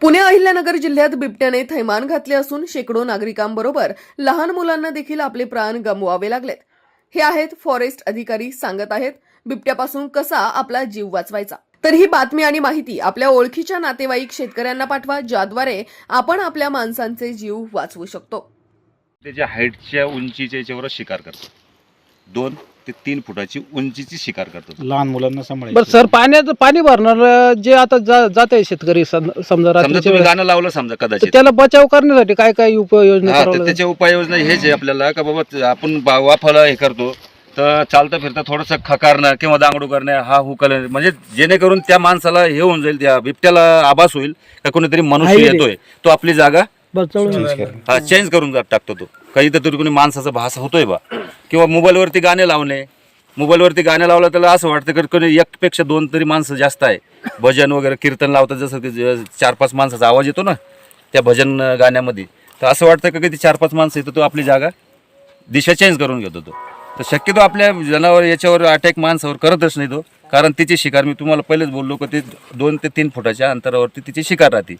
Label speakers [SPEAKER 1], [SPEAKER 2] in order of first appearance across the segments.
[SPEAKER 1] पुणे अहिल्यानगर जिल्ह्यात बिबट्याने थैमान घातले असून शेकडो नागरिकांबरोबर लहान मुलांना देखील आपले प्राण गमवावे लागलेत. हे आहेत फॉरेस्ट अधिकारी सांगत आहेत बिबट्यापासून कसा आपला जीव वाचवायचा? तर ही बातमी आणि माहिती आपल्या ओळखीच्या नातेवाईक शेतकऱ्यांना पाठवा ज्याद्वारे आपण आपल्या माणसांचे जीव वाचवू शकतो.
[SPEAKER 2] त्याच्या हाईटच्या उंचीच्या याच्यावर शिकार करतो दोन ते तीन फुटाची उंचीची शिकार करतो
[SPEAKER 3] लहान मुलांना सांभाळायचं.
[SPEAKER 4] बरं सर पाण्याचं पाणी भरणार जे आता जात आहे शेतकरी सम- समजा
[SPEAKER 2] समजा
[SPEAKER 4] रात्रीच्या
[SPEAKER 2] तुम्ही
[SPEAKER 4] वेळेस,
[SPEAKER 2] गाणं लावलं समजा
[SPEAKER 4] तर
[SPEAKER 2] कदाचित.
[SPEAKER 4] त्याला बचाव करण्यासाठी काय काय उपाययोजना
[SPEAKER 2] हा
[SPEAKER 4] करावं
[SPEAKER 2] तर
[SPEAKER 4] लागेल?
[SPEAKER 2] त्याच्या उपाययोजना हेच आहे आपल्याला का बाबा आपण बा- वाफाला हे करतो तर चालता फिरता थोडंसं खकारणं किंवा दांगडू करणं हा हुकल म्हणजे जेणेकरून त्या माणसाला हे होऊन जाईल त्या बिबट्याला आभास होईल का कोणीतरी मनुष्य. येतोय तो आपली जागा
[SPEAKER 4] बचावून
[SPEAKER 2] हा चेंज करून जा- टाकतो तो. काही तरी कोणी माणसाचा भास होतोय बा. किंवा मोबाईलवरती गाणे लावणे. मोबाईलवरती गाणे लावलं त्याला असं वाटतं की कोणी एकपेक्षा दोन तरी माणसं जास्त आहे. भजन वगैरे कीर्तन लावतात जसं की ज- चार पाच माणसाचा आवाज येतो ना त्या भजन गाण्यामध्ये. तर असं वाटतं का की चार पाच माणसं येतो तो आपली जागा दिशा चेंज करून घेतो तो. तर शक्यतो आपल्या जनावर याच्यावर अटॅक माणसावर करतच नाही तो. कारण तिची शिकार मी तुम्हाला पहिलेच बोललो की ते दोन ते तीन फुटाच्या अंतरावरती तिची शिकार राहते.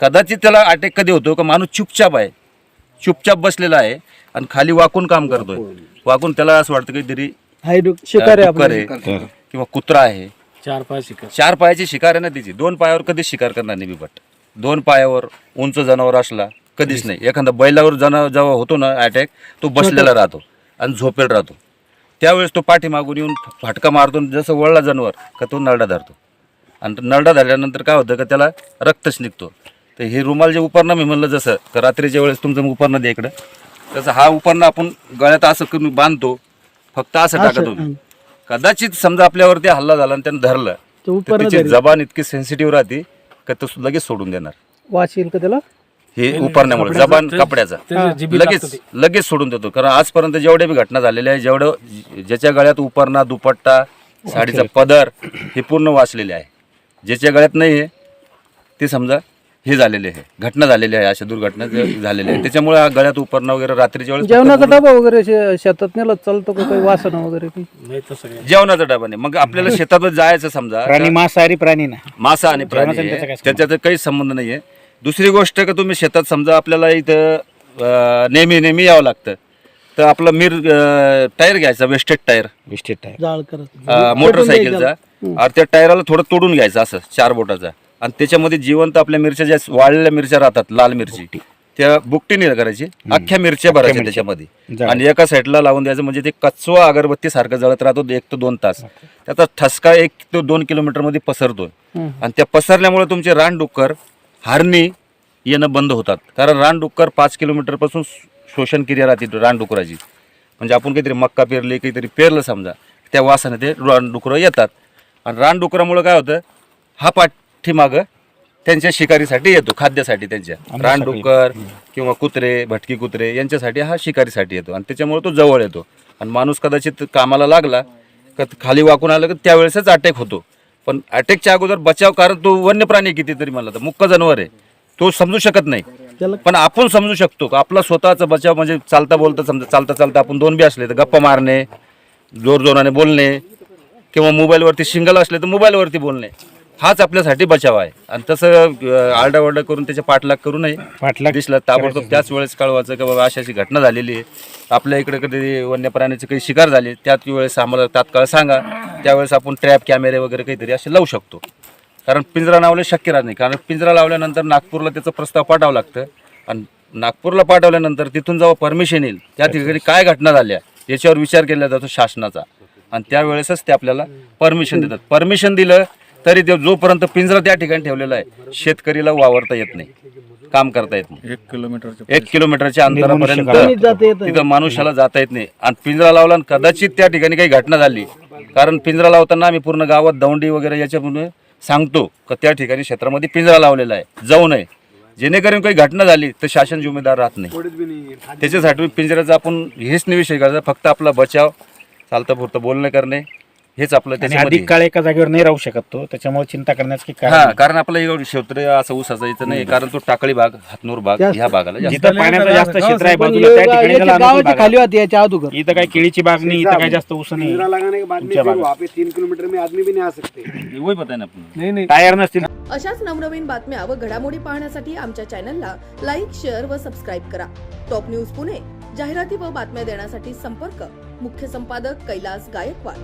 [SPEAKER 2] कदाचित त्याला अटॅक कधी होतो का माणूस चुपचाप आहे. चुपचाप बसलेला आहे आणि खाली वाकून काम करतोय. वाकून. त्याला असं वाटतं काहीतरी
[SPEAKER 4] हाय शिकार आहे
[SPEAKER 2] किंवा कुत्रा आहे.
[SPEAKER 3] चार पाच शिकार.
[SPEAKER 2] चार पायाची शिकार आहे ना तिची. दोन पायावर कधीच शिकार करणार नाही बिबट दोन पायावर उंच जनावर असला कधीच नाही. एखादा बैलावर जनावर जेव्हा होतो ना अटॅक तो बसलेला राहतो आणि झोपेल राहतो. त्यावेळेस तो पाठीमागून येऊन फाटका मारतो जसं वळला जनावर का तो नरडा धरतो. आणि नरडा धरल्यानंतर काय होतं का त्याला रक्तच निघतो. तर हे रुमाल जे उपरणं मी म्हणलं जसं तर रात्रीच्या वेळेस तुमचं उपरणं दे इकडं. तसं हा उपरणं आपण गळ्यात असं करून बांधतो फक्त असं टाकत कदाचित समजा आपल्यावरती हल्ला झाला आणि त्यानं धरलं
[SPEAKER 4] तो
[SPEAKER 2] तर
[SPEAKER 4] धरेल.
[SPEAKER 2] जबान इतकी सेन्सिटिव्ह राहते का तो लगेच सोडून देणार.
[SPEAKER 4] येईल का त्याला?
[SPEAKER 2] हे उपरण्यामुळे जबान कपड्याचा. लगेच
[SPEAKER 3] ते.
[SPEAKER 2] लगेच सोडून देतो. कारण आजपर्यंत जेवढ्या बी घटना झालेल्या आहे जेवढं ज्याच्या गळ्यात उपरणा दुपट्टा साडीचा पदर हे पूर्ण वाचलेले आहे. ज्याच्या गळ्यात नाही आहे ते समजा हे झालेले आहे. घटना झालेली आहे अशा दुर्घटना झालेल्या आहे. त्याच्यामुळे हा गळ्यात उपरणं वगैरे रात्रीच्या वेळेस
[SPEAKER 4] जेवणाचा डबा वगैरे शे- शेतात नेला चालतो का काही वासना वगैरे काही?
[SPEAKER 3] नाही तसं काही.
[SPEAKER 2] जेवणाचा डबा नाही. मग आपल्याला शेतातच जायचं समजा.
[SPEAKER 3] प्राणी मांसाहारी प्राणी ना.
[SPEAKER 2] मासा आणि प्राणी आहे. त्याच्यात काहीच संबंध नाही आहे. दुसरी गोष्ट का तुम्ही शेतात समजा आपल्याला इथं अं, नेहमी नेहमी यावं लागतं. तर आपलं मिर अं, टायर घ्यायचा वेस्टेड टायर.
[SPEAKER 3] विस्टेट आहे
[SPEAKER 4] जाळ करत.
[SPEAKER 2] अं, मोटरसायकलचा. आणि त्या टायराला थोडं तोडून घ्यायचं असं चार बोटाचा. आणि त्याच्यामध्ये जिवंत आपल्या मिरच्या ज्या वाळलेल्या मिरच्या राहतात लाल मिरची त्या बुकटीने करायची. अख्ख्या मिरच्या भरायच्या. त्याच्यामध्ये. आणि एका साईडला लावून द्यायचं म्हणजे ते कचवा अगरबत्ती सारखं जळत राहतो एक ते दोन तास. त्याचा ठसका एक ते दोन किलोमीटरमध्ये पसरतो. आणि त्या पसरल्यामुळे तुमचे रानडुक्कर हारणी येणं बंद होतात. कारण रानडुक्कर पाच किलोमीटरपासून शोषण क्रिया राहते रानडुकराची. म्हणजे आपण काहीतरी मक्का पेरली काहीतरी पेरलं समजा त्या वासाने ते रानडुकरं येतात. आणि रानडुकरामुळे काय होतं? हा पाठीमागं त्यांच्या शिकारीसाठी येतो खाद्यासाठी त्यांच्या. रानडुक्कर किंवा कुत्रे भटकी कुत्रे यांच्यासाठी हा शिकारीसाठी येतो आणि त्याच्यामुळे तो जवळ येतो. आणि माणूस कदाचित कामाला लागला का खाली वाकून आलं की त्यावेळेसच अटॅक होतो. पण अटॅकच्या अगोदर बचाव कारण तो वन्य प्राणी कितीतरी म्हणला तर मुक्क जनावर आहे. तो समजू शकत नाही. पण आपण समजू शकतो का? आपला स्वतःचा बचाव म्हणजे चालता बोलता समजा चालता चालता आपण दोन बी असले तर गप्पा मारणे जोर जोराने बोलणे किंवा मोबाईलवरती शिंगल असले तर मोबाईलवरती बोलणे. हाच आपल्यासाठी बचाव आहे. आणि तसं आरडाओरडा करून त्याच्या पाठलाग करू नये.
[SPEAKER 3] पाठलाग
[SPEAKER 2] दिसलं ताबडतोब त्याच वेळेस कळवायचं की बाबा अशी अशी घटना झालेली आहे. आपल्या इकडे कधी वन्य प्राण्याची काही शिकार झाली त्याच वेळेस आम्हाला तात्काळ सांगा. त्यावेळेस आपण ट्रॅप कॅमेरे वगैरे काहीतरी असे लावू शकतो. कारण पिंजरा लावले शक्य राहत नाही. कारण पिंजरा लावल्यानंतर नागपूरला त्याचा प्रस्ताव पाठवावा लागतं. आणि नागपूरला पाठवल्यानंतर तिथून जेव्हा परमिशन येईल त्या ठिकाणी काय घटना झाल्या याच्यावर विचार केला जातो शासनाचा. आणि त्यावेळेसच ते आपल्याला परमिशन देतात. परमिशन दिलं तरी ते जोपर्यंत पिंजरा त्या ठिकाणी ठेवलेला आहे शेतकरीला वावरता येत नाही. काम करता येत नाही.
[SPEAKER 3] एक किलोमीटरच्या
[SPEAKER 2] एक किलोमीटरच्या अंतरापर्यंत
[SPEAKER 4] जाता येत. नाही.
[SPEAKER 2] तिथं मनुष्याला जाता येत नाही. आणि पिंजरा लावला आणि कदाचित त्या ठिकाणी काही घटना झाली. कारण पिंजरा लावताना आम्ही पूर्ण गावात दौंडी वगैरे याच्यामुळे सांगतो का त्या ठिकाणी क्षेत्रामध्ये पिंजरा लावलेला आहे. जाऊ नये. जेणेकरून काही घटना झाली तर शासन जिम्मेदार राहत नाही. त्याच्यासाठी पिंजऱ्याचा आपण हेच नाही विषय करायचा फक्त आपला बचाव चालतं पुरतं बोलणं करणे हेच आपलं
[SPEAKER 3] आणि
[SPEAKER 2] त्याच्यामध्ये.
[SPEAKER 3] अधिक काळ एका जागेवर नाही राहू शकत तो त्याच्यामुळे चिंता करण्याचं की
[SPEAKER 2] हा
[SPEAKER 3] कारण
[SPEAKER 2] कारण आपलं एवढं क्षेत्र असं ऊसाचं इथं नाही कारण तो टाकळी भाग हातनूर भाग
[SPEAKER 4] जास्त.
[SPEAKER 2] ह्या भागाला जास्त.
[SPEAKER 3] जिथं पाण्याचं जास्त क्षेत्र आहे बाजूला त्या ठिकाणी
[SPEAKER 4] याच्या
[SPEAKER 3] त्याला अनुकूल
[SPEAKER 4] गावाच्या
[SPEAKER 3] बाग
[SPEAKER 4] खाली
[SPEAKER 3] आहे.
[SPEAKER 4] होती याच्या अगोदर.
[SPEAKER 3] इथं काय केळीची बाग नाही इथं काय जास्त ऊस नाही.
[SPEAKER 5] इंदिरा लगाने के बाद में
[SPEAKER 3] ऊंचा
[SPEAKER 5] फिर
[SPEAKER 3] बाग।
[SPEAKER 5] वहाँ पे तीन किलोमीटर में आदमी भी नहीं आ सकते
[SPEAKER 2] वही पता नाही आपण
[SPEAKER 5] नहीं नहीं.
[SPEAKER 3] टायर नसतील.
[SPEAKER 1] अशाच नवनवीन बातम्या व घडामोडी पाहण्यासाठी आमच्या चॅनलला लाईक शेअर व सबस्क्राईब करा. टॉप न्यूज पुणे जाहिराती व बातम्या देण्यासाठी संपर्क. मुख्य संपादक कैलास गायकवाड.